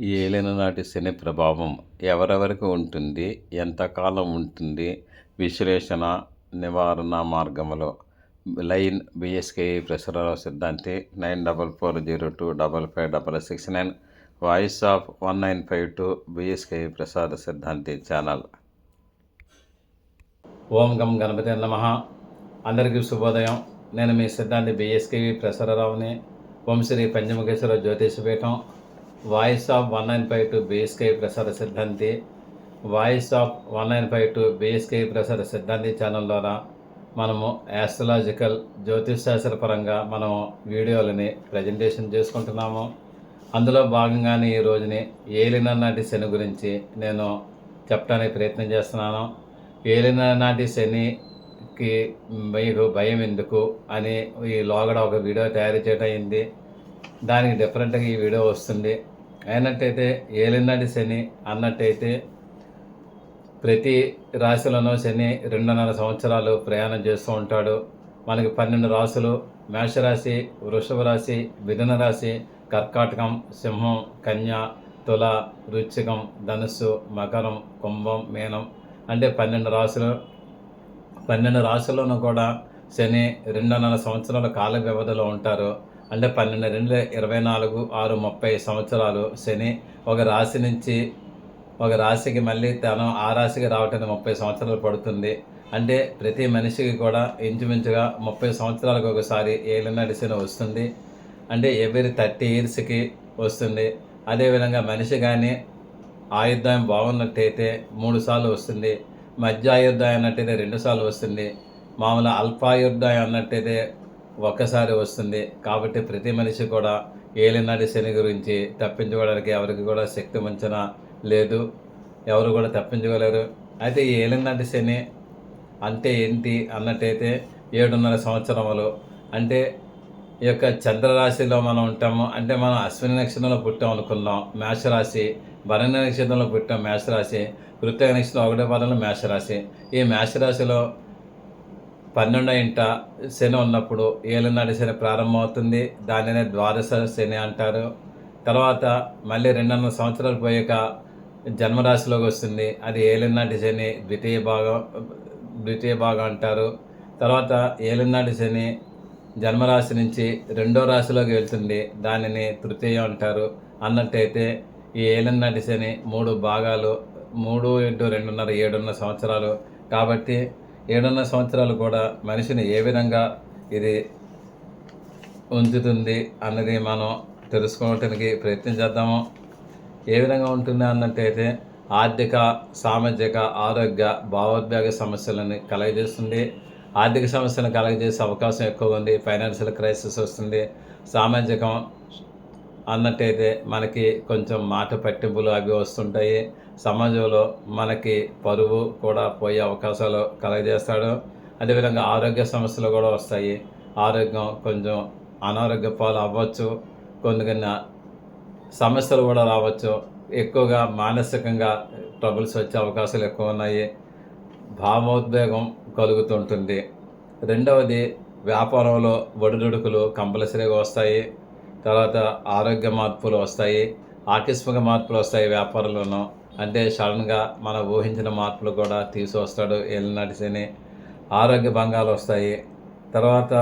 ఏలిన నాటి శని ప్రభావం ఎవరెవరికి ఉంటుంది? ఎంతకాలం ఉంటుంది? విశ్లేషణ నివారణ మార్గములో. లైన్ బిఎస్కే ప్రసరరావు సిద్ధాంతి nine double four zero two double five double six nine. Voice of one nine five two BSK Prasada సిద్ధాంతి ఛానల్. ఓం గం గణపతి నమ. అందరికీ శుభోదయం. నేను మీ సిద్ధాంతి బిఎస్కే ప్రసరరావుని. ఓం Shri Panchamukheswara Jyotishapeetham. Voice of one nine five two BSK Prasara సిద్ధాంతి voice of one nine five two BSK Prasara సిద్ధాంతి ఛానల్ ద్వారా మనము యాస్ట్రలాజికల్ జ్యోతిష్ శాస్త్ర పరంగా మనము వీడియోలని ప్రజెంటేషన్ చేసుకుంటున్నాము. అందులో భాగంగానే ఈ రోజుని ఏలిన నాటి శని గురించి నేను చెప్పడానికి ప్రయత్నం చేస్తున్నాను. ఏలిన నాటి శనికి మీకు భయం ఎందుకు అని ఈ లోగడ ఒక వీడియో తయారు చేయడం అయింది. దానికి డిఫరెంట్గా ఈ వీడియో వస్తుంది. అయినట్టయితే ఏలినాటి శని అన్నట్టయితే ప్రతి రాశిలోనూ శని రెండున్నర సంవత్సరాలు ప్రయాణం చేస్తూ ఉంటాడు. మనకి పన్నెండు రాశులు మేషరాశి వృషభ రాశి మిథున రాశి కర్కాటకం సింహం కన్య తుల రుచికం ధనుస్సు మకరం కుంభం మీనం అంటే పన్నెండు రాశులు. పన్నెండు రాశుల్లోనూ కూడా శని రెండున్నర సంవత్సరాల కాల వ్యవధిలో ఉంటారు. అంటే పన్నెండు రెండు ఇరవై నాలుగు ఆరు ముప్పై సంవత్సరాలు శని ఒక రాశి నుంచి ఒక రాశికి మళ్ళీ తను ఆ రాశికి రావటానికి ముప్పై సంవత్సరాలు పడుతుంది. అంటే ప్రతి మనిషికి కూడా ఇంచుమించుగా ముప్పై సంవత్సరాలకు ఒకసారి ఏలినాటి శని వస్తుంది. అంటే ఎవరి థర్టీ ఇయర్స్కి వస్తుంది. అదేవిధంగా మనిషి కానీ ఆయుర్దాయం బాగున్నట్టయితే మూడు సార్లు వస్తుంది. మధ్య ఆయుర్దాయం అన్నట్టయితే రెండు సార్లు వస్తుంది. మామూలు అల్పాయుర్దాయం అన్నట్టయితే ఒక్కసారి వస్తుంది. కాబట్టి ప్రతి మనిషి కూడా ఏలినాటి శని గురించి తప్పించుకోవడానికి ఎవరికి కూడా శక్తి వంచన లేదు. ఎవరు కూడా తప్పించుకోలేరు. అయితే ఈ ఏలినాటి శని అంటే ఏంటి అన్నట్టయితే ఏడున్నర సంవత్సరములు. అంటే ఈ యొక్క చంద్రరాశిలో మనం ఉంటాము. అంటే మనం అశ్విని నక్షత్రంలో పుట్టాం అనుకున్నాం. మేషరాశి భరణ్య నక్షత్రంలో పుట్టాం మేషరాశి కృత్య నక్షత్రం ఒకటో పదంలో మేషరాశి. ఈ మేషరాశిలో పన్నెండో ఇంట శని ఉన్నప్పుడు ఏలునాటి శని ప్రారంభమవుతుంది. దానినే ద్వాదశ శని అంటారు. తర్వాత మళ్ళీ రెండున్నర సంవత్సరాలు పోయాక జన్మరాశిలోకి వస్తుంది. అది ఏలినాటి శని ద్వితీయ భాగం ద్వితీయ భాగం అంటారు. తర్వాత ఏలినాటి శని జన్మరాశి నుంచి రెండో రాశిలోకి వెళ్తుంది. దానిని తృతీయం అంటారు. అన్నట్టయితే ఈ ఏలినాటి శని మూడు భాగాలు మూడు ఇంటూ రెండున్నర ఏడున్నర సంవత్సరాలు. కాబట్టి ఏడున్నర సంవత్సరాలు కూడా మనిషిని ఏ విధంగా ఇది ఉంచుతుంది అన్నది మనం తెలుసుకోవటానికి ప్రయత్నం చేద్దాము. ఏ విధంగా ఉంటుంది అన్నట్టయితే ఆర్థిక సామాజిక ఆరోగ్య భావోద్వేగ సమస్యలను కలగజేస్తుంది. ఆర్థిక సమస్యలను కలగజేసే అవకాశం ఎక్కువ ఉంది. ఫైనాన్షియల్ క్రైసిస్ వస్తుంది. సామాజికం అన్నట్టయితే మనకి కొంచెం మాట పట్టింపులు అవి వస్తుంటాయి. సమాజంలో మనకి పరువు కూడా పోయే అవకాశాలు కలగజేస్తాడు. అదేవిధంగా ఆరోగ్య సమస్యలు కూడా వస్తాయి. ఆరోగ్యం కొంచెం అనారోగ్య పాలు అవ్వచ్చు. కొన్ని కొన్ని సమస్యలు కూడా రావచ్చు. ఎక్కువగా మానసికంగా ట్రబుల్స్ వచ్చే అవకాశాలు ఎక్కువ ఉన్నాయి. భావోద్వేగం కలుగుతుంటుంది. రెండవది వ్యాపారంలో ఒడిదుడుకులు కంపల్సరీగా వస్తాయి. తర్వాత ఆరోగ్య మార్పులు వస్తాయి ఆకస్మిక మార్పులు వస్తాయి వ్యాపారంలోనూ. అంటే సడన్గా మనం ఊహించిన మార్పులు కూడా తీసుకొస్తాడు ఏలినాటి శని. ఆరోగ్య భంగాలు వస్తాయి. తర్వాత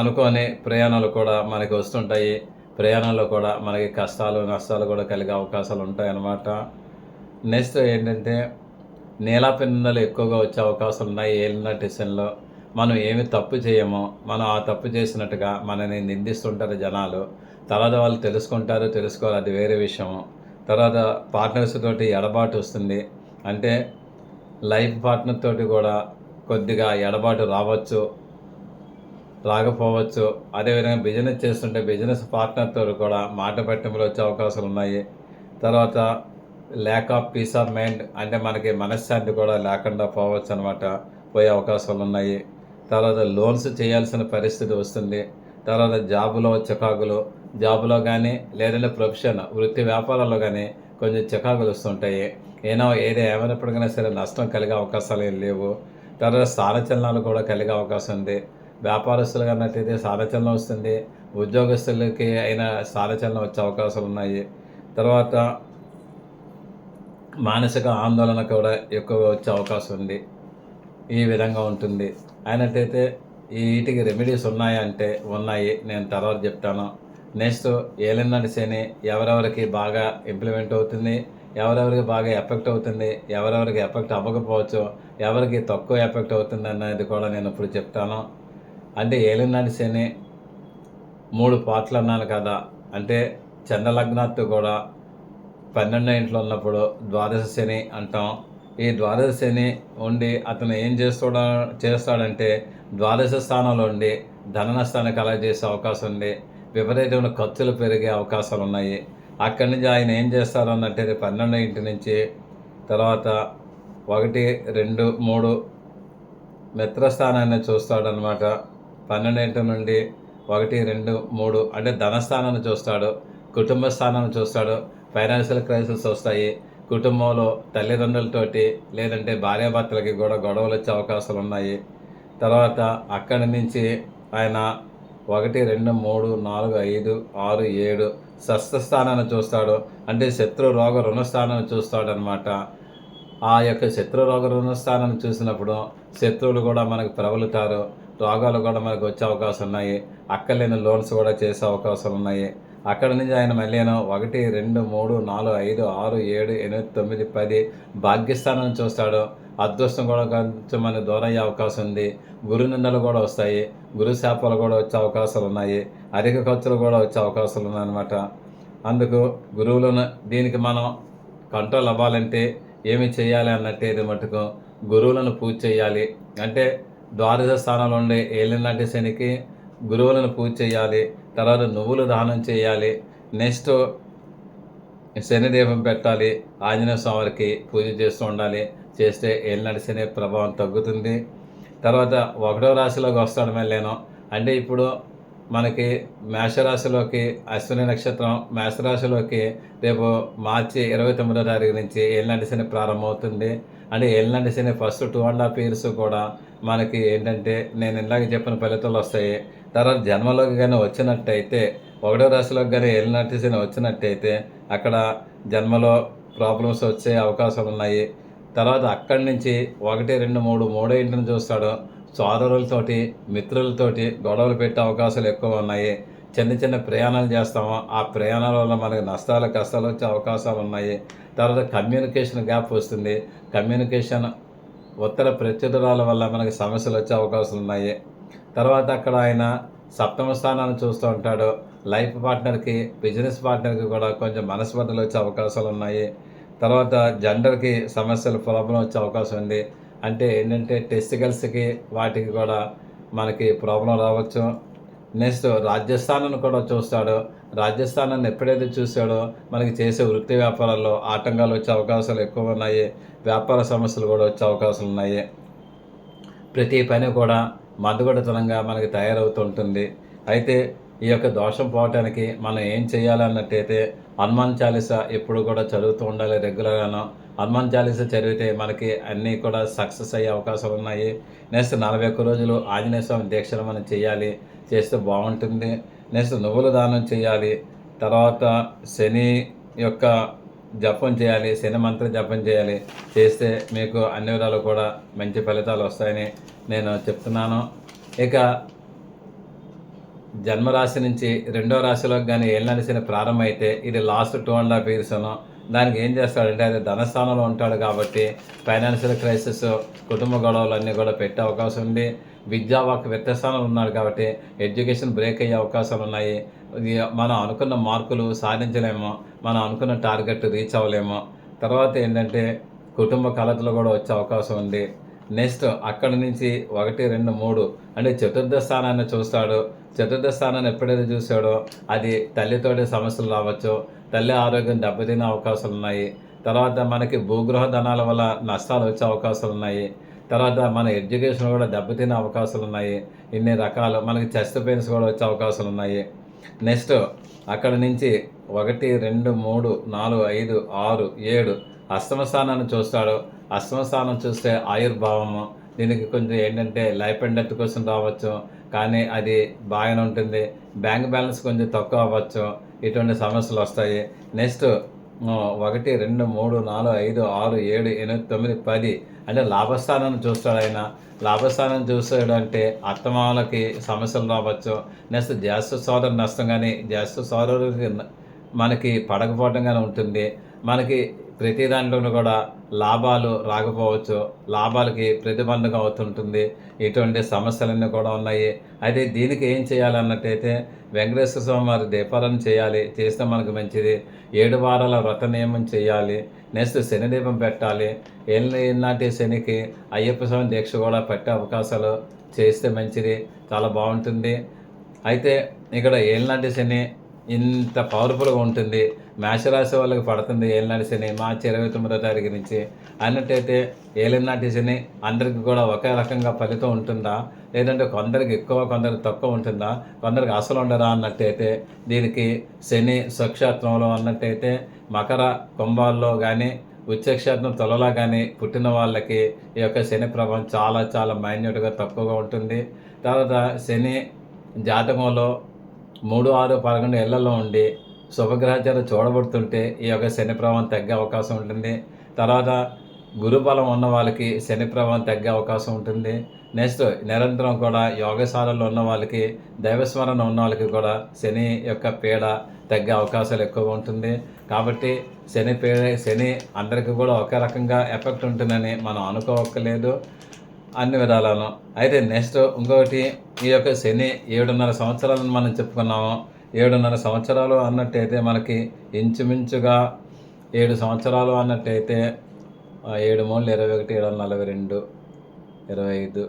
అనుకోని ప్రయాణాలు కూడా మనకి వస్తుంటాయి. ప్రయాణాల్లో కూడా మనకి కష్టాలు నష్టాలు కూడా కలిగే అవకాశాలు ఉంటాయి అన్నమాట నెక్స్ట్ ఏంటంటే నీలాపిందలు ఎక్కువగా వచ్చే అవకాశాలు ఉన్నాయి ఏలినాటి శనిలో. మనం ఏమి తప్పు చేయమో మనం ఆ తప్పు చేసినట్టుగా మనని నిందిస్తుంటారు జనాలు. తర్వాత వాళ్ళు తెలుసుకుంటారు తెలుసుకోవాలి అది వేరే విషయము. తర్వాత పార్ట్నర్స్ తోటి ఎడబాటు వస్తుంది. అంటే లైఫ్ పార్ట్నర్ తోటి కూడా కొద్దిగా ఎడబాటు రావచ్చు రాకపోవచ్చు. అదేవిధంగా బిజినెస్ చేస్తుంటే బిజినెస్ పార్ట్నర్తో కూడా మాట పట్టింపులు వచ్చే అవకాశాలు ఉన్నాయి. తర్వాత lack of peace of mind అంటే మనకి మనశ్శాంతి కూడా లేకుండా పోవచ్చు అనమాట పోయే అవకాశాలు ఉన్నాయి. తర్వాత లోన్స్ చేయాల్సిన పరిస్థితి వస్తుంది. తర్వాత జాబులో చికాకులు జాబులో కానీ లేదంటే ప్రొఫెషన్ వృత్తి వ్యాపారాల్లో కానీ కొంచెం చికాకులు వస్తుంటాయి. ఏనో ఏదో ఏమైనప్పటికైనా సరే నష్టం కలిగే అవకాశాలు ఏం లేవు. తర్వాత స్థానచలనాలు కూడా కలిగే అవకాశం ఉంది. వ్యాపారస్తులు అన్నట్లయితే స్థానచలనం వస్తుంది. ఉద్యోగస్తులకి అయినా స్థానచలనం వచ్చే అవకాశాలు ఉన్నాయి. తర్వాత మానసిక ఆందోళన కూడా ఎక్కువ వచ్చే అవకాశం ఉంది. ఈ విధంగా ఉంటుంది. అయినట్టయితే ఈ వీటికి రెమెడీస్ ఉన్నాయా అంటే ఉన్నాయి. నేను తర్వాత చెప్తాను. నెక్స్ట్ ఏలినాటి శని ఎవరెవరికి బాగా ఇంప్లిమెంట్ అవుతుంది? ఎవరెవరికి బాగా ఎఫెక్ట్ అవుతుంది? ఎవరెవరికి ఎఫెక్ట్ అవ్వకపోవచ్చు? ఎవరికి తక్కువ ఎఫెక్ట్ అవుతుంది అనేది కూడా నేను ఇప్పుడు చెప్తాను. అంటే ఏలినాటి శని మూడు పాటలు అన్నాను కదా. అంటే చంద్రలగ్నాత్తు కూడా పన్నెండో ఇంట్లో ఉన్నప్పుడు ద్వాదశ శని అంటాం. ఈ ద్వాదశిని ఉండి అతను ఏం చేస్తాడా చేస్తాడంటే ద్వాదశ స్థానంలో ఉండి ధన నష్టాన్ని కలగజేసే అవకాశం ఉంది విపరీతమైన ఖర్చులు పెరిగే అవకాశాలు ఉన్నాయి. అక్కడి నుంచి ఆయన ఏం చేస్తారు అన్నట్టు పన్నెండో ఇంటి నుంచి తర్వాత ఒకటి రెండు మూడు మిత్రస్థానాన్ని చూస్తాడనమాట పన్నెండు ఇంటి నుండి ఒకటి రెండు మూడు అంటే ధనస్థానాన్ని చూస్తాడు కుటుంబ స్థానాన్ని చూస్తాడు ఫైనాన్షియల్ క్రైసిస్ వస్తాయి కుటుంబంలో తల్లిదండ్రులతోటి లేదంటే భార్యాభర్తలకి కూడా గొడవలు వచ్చే అవకాశాలు ఉన్నాయి. తర్వాత అక్కడి నుంచి ఆయన ఒకటి రెండు మూడు నాలుగు ఐదు ఆరు ఏడు షష్ఠ స్థానాన్ని చూస్తాడు. అంటే శత్రు రోగ రుణస్థానాన్ని చూస్తాడు అనమాట ఆ యొక్క శత్రు రోగ రుణస్థానాన్ని చూసినప్పుడు శత్రువులు కూడా మనకు ప్రబలుతారు. రోగాలు కూడా మనకు వచ్చే అవకాశం ఉన్నాయి. అక్కలేని లోన్స్ కూడా చేసే అవకాశాలు ఉన్నాయి. అక్కడ నుంచి ఆయన మళ్ళీను ఒకటి రెండు మూడు నాలుగు ఐదు ఆరు ఏడు ఎనిమిది తొమ్మిది పది భాగ్యస్థానం చూస్తాడు. అదృష్టం కూడా కొంచెం మనకు దూరం అయ్యే అవకాశం ఉంది. గురు నిందలు కూడా వస్తాయి. గురు శాపాలు కూడా వచ్చే అవకాశాలు ఉన్నాయి. అధిక ఖర్చులు కూడా వచ్చే అవకాశాలు ఉన్నాయన్నమాట. అందుకు గురువులను దీనికి మనం కంట్రోల్ అవ్వాలంటే ఏమి చేయాలి అన్నట్టు ఇది మటుకు గురువులను పూజ చేయాలి. అంటే ద్వాదశ స్థానంలో ఉండే ఏలినాటి శనికి గురువులను పూజ చేయాలి. తర్వాత నువ్వులు దానం చేయాలి. నెక్స్ట్ శనిదేవం పెట్టాలి. ఆంజనేయ స్వామికి పూజ చేస్తూ ఉండాలి. చేస్తే ఏలినాటి శని ప్రభావం తగ్గుతుంది. తర్వాత ఒకటో రాశిలోకి వస్తాడు మళ్ళీను. అంటే ఇప్పుడు మనకి మేషరాశిలోకి అశ్విని నక్షత్రం మేషరాశిలోకి రేపు మార్చి ఇరవై తొమ్మిదో తారీఖు నుంచి ఏళ్ళంటి శని ప్రారంభమవుతుంది. అంటే ఏళ్ళంటి శని first two and half years కూడా మనకి ఏంటంటే నేను ఇందాక చెప్పిన ఫలితాలు వస్తాయి. తర్వాత జన్మలోకి కానీ వచ్చినట్టయితే ఒకటో రాశిలోకి కానీ ఏలినాటి శని వచ్చినట్టయితే అక్కడ జన్మలో ప్రాబ్లమ్స్ వచ్చే అవకాశాలు ఉన్నాయి. తర్వాత అక్కడి నుంచి ఒకటి రెండు మూడు మూడో ఇంటిని చూస్తాడు. సోదరులతోటి మిత్రులతోటి గొడవలు పెట్టే అవకాశాలు ఎక్కువ ఉన్నాయి. చిన్న చిన్న ప్రయాణాలు చేస్తాము? ఆ ప్రయాణాల వల్ల మనకి నష్టాలు కష్టాలు వచ్చే అవకాశాలు ఉన్నాయి. తర్వాత కమ్యూనికేషన్ గ్యాప్ వస్తుంది. కమ్యూనికేషన్ ఉత్తర ప్రత్యుత్తరాల వల్ల మనకి సమస్యలు వచ్చే అవకాశాలు ఉన్నాయి. తర్వాత అక్కడ ఆయన సప్తమ స్థానాన్ని చూస్తూ ఉంటాడు. లైఫ్ పార్ట్నర్కి బిజినెస్ పార్ట్నర్కి కూడా కొంచెం మనస్పర్ధలు వచ్చే అవకాశాలు ఉన్నాయి. తర్వాత జెండర్కి సమస్యలు ప్రాబ్లం వచ్చే అవకాశం ఉంది. అంటే ఏంటంటే టెస్టికల్స్కి వాటికి కూడా మనకి ప్రాబ్లం రావచ్చు. నెక్స్ట్ రాజస్థానాన్ని కూడా చూస్తాడు. రాజస్థానాన్ని ఎప్పుడైతే చూసాడో మనకి చేసే వృత్తి వ్యాపారాల్లో ఆటంకాలు వచ్చే అవకాశాలు ఎక్కువ ఉన్నాయి. వ్యాపార సమస్యలు కూడా వచ్చే అవకాశాలు ఉన్నాయి. ప్రతి పని కూడా మందుగొడతనంగా మనకి తయారవుతుంటుంది. అయితే ఈ యొక్క దోషం పోవటానికి మనం ఏం చేయాలన్నట్టయితే హనుమాన్ చాలీస ఎప్పుడు కూడా చదువుతూ ఉండాలి రెగ్యులర్గాను. హనుమాన్ చాలీస చదివితే మనకి అన్నీ కూడా సక్సెస్ అయ్యే అవకాశాలు ఉన్నాయి. నెక్స్ట్ నలభై ఒక్క రోజులు ఆంజనేయ స్వామి దీక్షలు మనం చేయాలి. చేస్తే బాగుంటుంది. నెక్స్ట్ నువ్వుల దానం చేయాలి. తర్వాత శని యొక్క జపం చేయాలి. శని మంత్ర జపం చేయాలి. చేస్తే మీకు అన్ని విధాలు కూడా మంచి ఫలితాలు వస్తాయని నేను చెప్తున్నాను. ఇక జన్మరాశి నుంచి రెండో రాశిలోకి కానీ ఏళ్ళనిసిన శని ప్రారంభమైతే ఇది last two and half years దానికి ఏం చేస్తాడంటే అది ధనస్థానంలో ఉంటాడు కాబట్టి ఫైనాన్షియల్ క్రైసిస్ కుటుంబ గొడవలు అన్నీ కూడా పెట్టే అవకాశం ఉంది. విద్యా ఒక వ్యత్యాసాలు ఉన్నాడు కాబట్టి ఎడ్యుకేషన్ బ్రేక్ అయ్యే అవకాశాలు ఉన్నాయి. మనం అనుకున్న మార్కులు సాధించలేము. మనం అనుకున్న టార్గెట్ రీచ్ అవ్వలేము. తర్వాత ఏంటంటే కుటుంబ కలతలు కూడా వచ్చే అవకాశం ఉంది. నెక్స్ట్ అక్కడి నుంచి ఒకటి రెండు మూడు అంటే చతుర్థ స్థానాన్ని చూస్తాడు. చతుర్థ స్థానాన్ని ఎప్పుడైతే చూసాడో అది తల్లితోటి సమస్యలు రావచ్చు తల్లి ఆరోగ్యం దెబ్బతినే అవకాశాలు ఉన్నాయి. తర్వాత మనకి భూగృహ ధనాల వల్ల నష్టాలు వచ్చే అవకాశాలు ఉన్నాయి. తర్వాత మన ఎడ్యుకేషన్ కూడా దెబ్బతినే అవకాశాలు ఉన్నాయి. ఇన్ని రకాలు మనకి చెస్ట్ పెయిన్స్ కూడా వచ్చే అవకాశాలు ఉన్నాయి. నెక్స్ట్ అక్కడ నుంచి ఒకటి రెండు మూడు నాలుగు ఐదు ఆరు ఏడు అష్టమ స్థానాన్ని చూస్తాడు. అష్టమ స్థానం చూస్తే ఆయుర్భావము. దీనికి కొంచెం ఏంటంటే లైఫ్ అండ్ డెత్ కోసం రావచ్చు. కానీ అది బాగానే ఉంటుంది. బ్యాంక్ బ్యాలెన్స్ కొంచెం తక్కువ అవ్వచ్చు. ఇటువంటి సమస్యలు వస్తాయి. నెక్స్ట్ ఒకటి రెండు మూడు నాలుగు ఐదు ఆరు ఏడు ఎనిమిది తొమ్మిది పది అంటే లాభస్థానాన్ని చూస్తాడు ఆయన. లాభస్థానం చూసాడు అంటే అత్తమామలకి సమస్యలు రావచ్చు. నెక్స్ట్ జ్యేష్ఠ సోదరు నష్టం కానీ జ్యేష్ఠ సోదరుడికి మనకి పడకపోవడం కానీ ఉంటుంది. మనకి ప్రతి దాంట్లోనూ కూడా లాభాలు రాకపోవచ్చు లాభాలకి ప్రతిబంధకం అవుతుంటుంది. ఇటువంటి సమస్యలన్నీ కూడా ఉన్నాయి. అయితే దీనికి ఏం చేయాలన్నట్టయితే వెంకటేశ్వర స్వామి వారి దీపాలను చేయాలి చేస్తే మనకు మంచిది. ఏడు వారాల వ్రత నియమం చేయాలి నెక్స్ట్ శని దీపం పెట్టాలి. ఏళ్ళ శనికి అయ్యప్ప స్వామి దీక్ష కూడా పెట్టే అవకాశాలు చేస్తే మంచిది చాలా బాగుంటుంది. అయితే ఇక్కడ ఏళ్ళనాటి శని ఇంత పవర్ఫుల్గా ఉంటుంది. మేషరాశి వాళ్ళకి పడుతుంది ఏలినాటి శని మార్చి ఇరవై తొమ్మిదో తారీఖు నుంచి. అన్నట్టయితే ఏలినాటి శని అందరికి కూడా ఒకే రకంగా ఫలితం ఉంటుందా? లేదంటే కొందరికి ఎక్కువ కొందరికి తక్కువ ఉంటుందా? కొందరికి అసలు ఉండదా అన్నట్టయితే దీనికి శని స్వక్షేత్రంలో అన్నట్టయితే మకర కుంభాల్లో కానీ ఉచ్చక్షేత్రం తొలలో కానీ పుట్టిన వాళ్ళకి ఈ యొక్క శని ప్రభావం చాలా చాలా మైన్యూట్గా తక్కువగా ఉంటుంది. తర్వాత శని జాతకంలో మూడు ఆరు పదకొండు ఇళ్ళలో ఉండి శుభగ్రహచారం చూడబడుతుంటే ఈ యొక్క శని ప్రభావం తగ్గే అవకాశం ఉంటుంది. తర్వాత గురుబలం ఉన్న వాళ్ళకి శని ప్రభావం తగ్గే అవకాశం ఉంటుంది. నెక్స్ట్ నిరంతరం కూడా యోగశాలలో ఉన్న వాళ్ళకి దైవస్మరణ ఉన్న వాళ్ళకి కూడా శని యొక్క పీడ తగ్గే అవకాశాలు ఎక్కువ ఉంటుంది. కాబట్టి శని పీడ శని అందరికీ కూడా ఒకే రకంగా ఎఫెక్ట్ ఉంటుందని మనం అనుకోవక్కర్లేదు. అన్ని విధాలను. అయితే నెక్స్ట్ ఇంకొకటి ఈ యొక్క శని ఏడున్నర సంవత్సరాలను మనం చెప్పుకున్నాము. ఏడున్నర సంవత్సరాలు అన్నట్టయితే మనకి ఇంచుమించుగా ఏడు సంవత్సరాలు అన్నట్టయితే ఏడు మూడు ఇరవై ఒకటి ఏడు వందల నలభై రెండు ఇరవై ఐదు.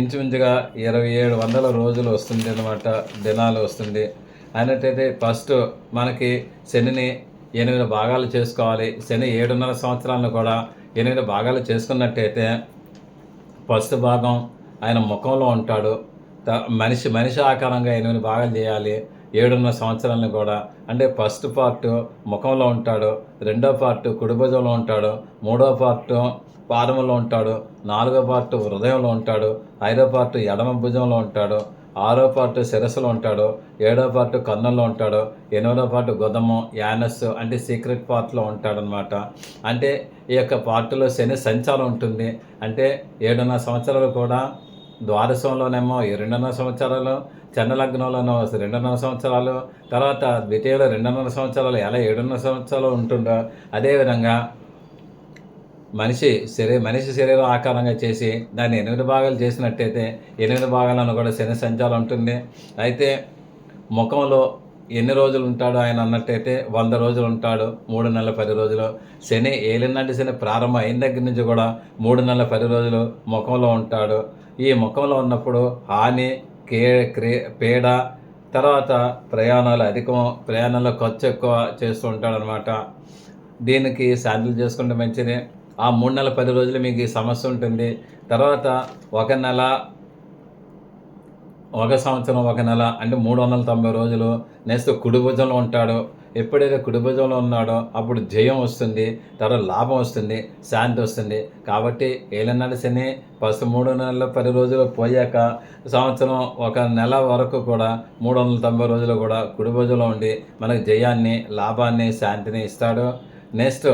ఇంచుమించుగా ఇరవై ఏడు వందల రోజులు వస్తుంది అనమాట దినాలు వస్తుంది. అన్నట్టయితే ఫస్ట్ మనకి శనిని ఎనిమిది భాగాలు చేసుకోవాలి. శని ఏడున్నర సంవత్సరాలను కూడా ఎనిమిది భాగాలు చేసుకున్నట్టయితే ఫస్ట్ భాగం ఆయన ముఖంలో ఉంటాడు. మనిషి మనిషి ఆకారంగా ఎనిమిది భాగాలు చేయాలి. ఏడున్నర సంవత్సరాలను కూడా. అంటే ఫస్ట్ పార్ట్ ముఖంలో ఉంటాడు రెండో పార్ట్ కుడి భుజంలో ఉంటాడు మూడో పార్ట్ పాదములో ఉంటాడు నాలుగో పార్ట్ హృదయంలో ఉంటాడు ఐదో పార్ట్ ఎడమ భుజంలో ఉంటాడు ఆరో పార్ట్ శిరస్సులో ఉంటాడు ఏడో పార్ట్ కన్నుల్లో ఉంటాడు ఎనిమిదో పార్ట్ గుదము యానస్ అంటే సీక్రెట్ పార్ట్లో ఉంటాడనమాట అంటే ఈ యొక్క పార్ట్లో శని సంచారం ఉంటుంది. అంటే ఏడున్నర సంవత్సరాలు కూడా ద్వాదశంలోనేమో ఈ రెండున్నర సంవత్సరాలు చంద్రలగ్నంలోనో రెండున్నర సంవత్సరాలు తర్వాత ద్వితీయలో రెండున్నర సంవత్సరాలు ఎలా ఏడున్నర సంవత్సరాలు ఉంటుందో అదేవిధంగా మనిషి శరీర మనిషి శరీరం ఆకారంగా చేసి దాన్ని ఎనిమిది భాగాలు చేసినట్టయితే ఎనిమిది భాగాలను కూడా శని సంచారం ఉంటుంది. అయితే ముఖంలో ఎన్ని రోజులు ఉంటాడు ఆయన అన్నట్టయితే వంద రోజులు ఉంటాడు మూడు నెలల పది రోజులు. శని ఏలినాటి శని ప్రారంభం అయిన దగ్గర నుంచి కూడా మూడు నెలల పది రోజులు ముఖంలో ఉంటాడు. ఈ ముఖంలో ఉన్నప్పుడు హాని కే క్రే పేడ తర్వాత ప్రయాణాలు అధికం ప్రయాణంలో ఖర్చు ఎక్కువ చేస్తూ ఉంటాడనమాట దీనికి శాంతిల్ చేసుకుంటే మంచిది. ఆ మూడు నెలల పది రోజులు మీకు ఈ సమస్య ఉంటుంది. తర్వాత ఒక నెల ఒక సంవత్సరం ఒక నెల అంటే మూడు వందల తొంభై రోజులు నెక్స్ట్ కుడి భుజంలో ఉంటాడు. ఎప్పుడైతే కుడి ఉన్నాడో అప్పుడు జయం వస్తుంది తర్వాత లాభం వస్తుంది శాంతి వస్తుంది. కాబట్టి ఏలనాడు శని ఫస్ట్ మూడు నెలల పది రోజులు పోయాక సంవత్సరం ఒక నెల వరకు కూడా మూడు వందల తొంభై రోజులు కూడా కుడి ఉండి మనకు జయాన్ని లాభాన్ని శాంతిని ఇస్తాడు. నెక్స్ట్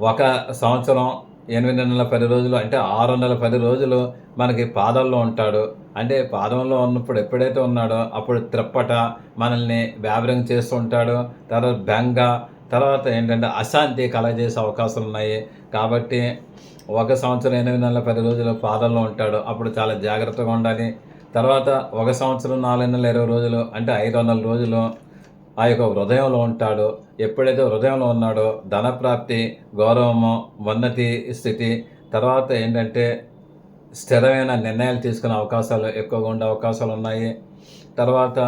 ఒక సంవత్సరం ఎనిమిది నెలల పది రోజులు అంటే ఆరు వందల పది రోజులు మనకి పాదాల్లో ఉంటాడు. అంటే పాదంలో ఉన్నప్పుడు ఎప్పుడైతే ఉన్నాడో అప్పుడు త్రిప్పట మనల్ని వ్యాపారం చేస్తూ ఉంటాడు. తర్వాత బెంగ తర్వాత ఏంటంటే అశాంతి కలగజేసే అవకాశాలు ఉన్నాయి. కాబట్టి ఒక సంవత్సరం ఎనిమిది నెలల పది రోజులు పాదంలో ఉంటాడు. అప్పుడు చాలా జాగ్రత్తగా ఉండాలి. తర్వాత ఒక సంవత్సరం నాలుగు నెలల ఇరవై రోజులు అంటే ఐదు వందల రోజులు ఆ యొక్క హృదయంలో ఉంటాడు ఎప్పుడైతే హృదయంలో ఉన్నాడో ధనప్రాప్తి గౌరవము ఉన్నతి స్థితి తర్వాత ఏంటంటే స్థిరమైన నిర్ణయాలు తీసుకునే అవకాశాలు ఎక్కువగా ఉండే అవకాశాలు ఉన్నాయి. తర్వాత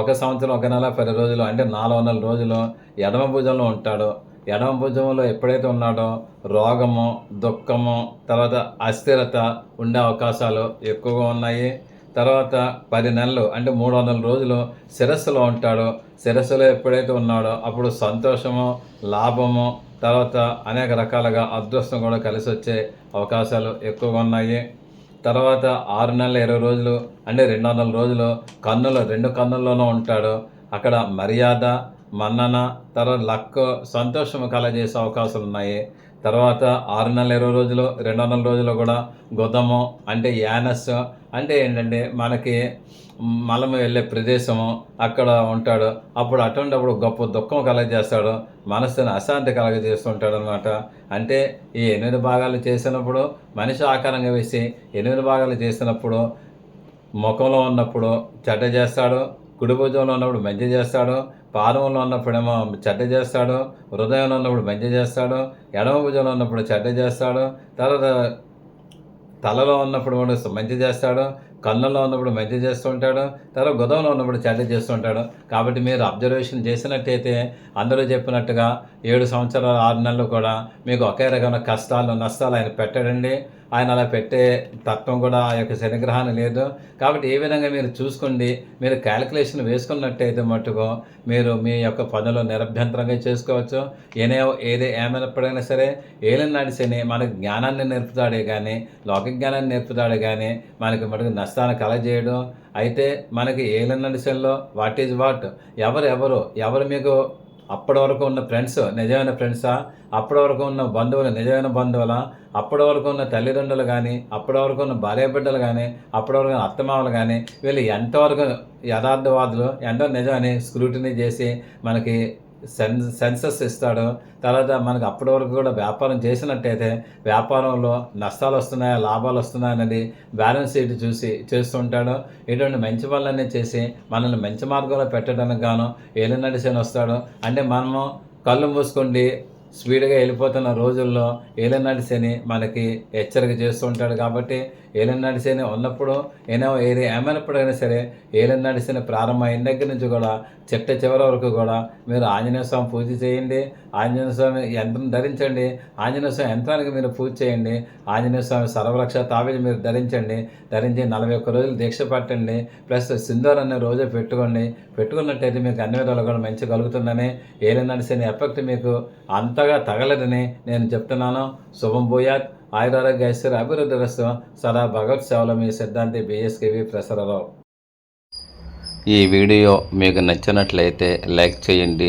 ఒక సంవత్సరం ఒక నెల పది రోజులు అంటే నాలుగు వందల రోజులు ఎడమ భుజంలో ఉంటాడు ఎడమ భుజంలో ఎప్పుడైతే ఉన్నాడో రోగము దుఃఖము తర్వాత అస్థిరత ఉండే అవకాశాలు ఎక్కువగా ఉన్నాయి. తర్వాత పది నెలలు అంటే మూడు వందల రోజులు శిరస్సులో ఉంటాడు. శిరస్సులో ఎప్పుడైతే ఉన్నాడో అప్పుడు సంతోషము లాభము తర్వాత అనేక రకాలుగా అదృష్టం కూడా కలిసి వచ్చే అవకాశాలు ఎక్కువగా ఉన్నాయి. తర్వాత ఆరు నెలల ఇరవై రోజులు అంటే రెండు వందల రోజులు కన్నులు రెండు కన్నుల్లోనూ ఉంటాడు. అక్కడ మర్యాద మన్నన తర్వాత లక్ సంతోషం కలగజేసే అవకాశాలు ఉన్నాయి తర్వాత ఆరు నెలల ఇరవై రోజులు రెండు వందల రోజులు కూడా గుదము అంటే యానస్ అంటే ఏంటంటే మనకి మలము వెళ్ళే ప్రదేశము అక్కడ ఉంటాడు. అప్పుడు అటువంటిప్పుడు గొప్ప దుఃఖం కలగజేస్తాడు. మనస్సును అశాంతి కలగజేస్తుంటాడు అనమాట అంటే ఈ ఎనిమిది భాగాలు చేసినప్పుడు మనిషి ఆకారంగా వేసి ఎనిమిది భాగాలు చేసినప్పుడు ముఖంలో ఉన్నప్పుడు చెడ్డ చేస్తాడు కుడి భుజంలో ఉన్నప్పుడు మంచి చేస్తాడు పాదంలో ఉన్నప్పుడేమో చెడ్డ చేస్తాడు హృదయంలో ఉన్నప్పుడు మంచి చేస్తాడు ఎడమ భుజంలో ఉన్నప్పుడు చెడ్డ చేస్తాడు తర్వాత తలలో ఉన్నప్పుడు కూడా మంచి చేస్తాడు కన్నులో ఉన్నప్పుడు మంచి చేస్తుంటాడు తర్వాత గుదంలో ఉన్నప్పుడు చెడ్డ చేస్తుంటాడు కాబట్టి మీరు అబ్జర్వేషన్ చేసినట్టయితే అందరూ చెప్పినట్టుగా ఏడు సంవత్సరాలు ఆరు నెలలు కూడా మీకు ఒకే రకమైన కష్టాలు నష్టాలు ఆయన పెట్టడండి. ఆయన అలా పెట్టే తత్వం కూడా ఆ యొక్క శనిగ్రహాన్ని లేదు. కాబట్టి ఏ విధంగా మీరు చూసుకోండి మీరు క్యాలిక్యులేషన్ వేసుకున్నట్టయితే మట్టుకు మీరు మీ యొక్క పనులు నిరభ్యంతరంగా చేసుకోవచ్చు. ఏనే ఏది ఏమైనప్పుడైనా సరే ఏలినాటి శని మనకు జ్ఞానాన్ని నేర్పుతాడే కానీ లోక జ్ఞానాన్ని నేర్పుతాడే కానీ మనకి మటుకు నష్టాన్ని కలగజేయడం. అయితే మనకి ఏలినాటి శనిలో వాట్ ఈజ్ వాట్? ఎవరు ఎవరు? ఎవరు మీకు అప్పటి వరకు ఉన్న ఫ్రెండ్స్ నిజమైన ఫ్రెండ్సా? అప్పటి వరకు ఉన్న బంధువులు నిజమైన బంధువులా? అప్పటి వరకు ఉన్న తల్లిదండ్రులు కానీ అప్పటి వరకు ఉన్న భార్య బిడ్డలు కానీ అప్పటి వరకు ఉన్న అత్తమామలు కానీ వీళ్ళు ఎంతవరకు యథార్థవాదులు ఎంతో నిజమని స్క్రూటినీ చేసి మనకి సెన్ సెన్సస్ ఇస్తాడు. తర్వాత మనకు అప్పటి వరకు కూడా వ్యాపారం చేసినట్టయితే వ్యాపారంలో నష్టాలు వస్తున్నాయా లాభాలు వస్తున్నాయా అనేది బ్యాలెన్స్ షీట్ చూసి చేస్తుంటాడు ఇటువంటి మంచి పనులన్నీ చేసి మనల్ని మంచి మార్గంలో పెట్టడానికి గాను ఏలినడిసేని వస్తాడు. అంటే మనము కళ్ళు మూసుకోండి స్పీడ్గా వెళ్ళిపోతున్న రోజుల్లో ఏలినాటి శని మనకి హెచ్చరిక చేస్తూ ఉంటాడు కాబట్టి ఏలినాటి శని ఉన్నప్పుడు ఏమో ఏది ఏమైనప్పుడైనా సరే ఏలినాటి శని ప్రారంభమైన దగ్గర నుంచి కూడా చిట్ట చివరి వరకు కూడా మీరు ఆంజనేయ స్వామి పూజ చేయండి. ఆంజనేయ స్వామి యంత్రం ధరించండి. ఆంజనేయ స్వామి యంత్రానికి మీరు పూజ చేయండి. ఆంజనేయ స్వామి సర్వరక్ష తావేది మీరు ధరించండి. ధరించి నలభై ఒక్క రోజులు దీక్ష పట్టండి. ప్లస్ సింధూర్ అనే రోజే పెట్టుకోండి. పెట్టుకున్నట్టయితే మీకు అన్ని విధాలు కూడా మంచి కలుగుతుందని ఏలినాటి ఎఫెక్ట్ మీకు అంతగా తగలదని నేను చెప్తున్నాను. శుభం భూయాత్. ఆయురారోగ్య ఐశ్వర్య అభివృద్ధి రసం సదా భగవత్ సేవలో మీ సిద్ధాంతి బిఎస్కేవి ప్రసరరావు. ఈ వీడియో మీకు నచ్చినట్లయితే లైక్ చేయండి.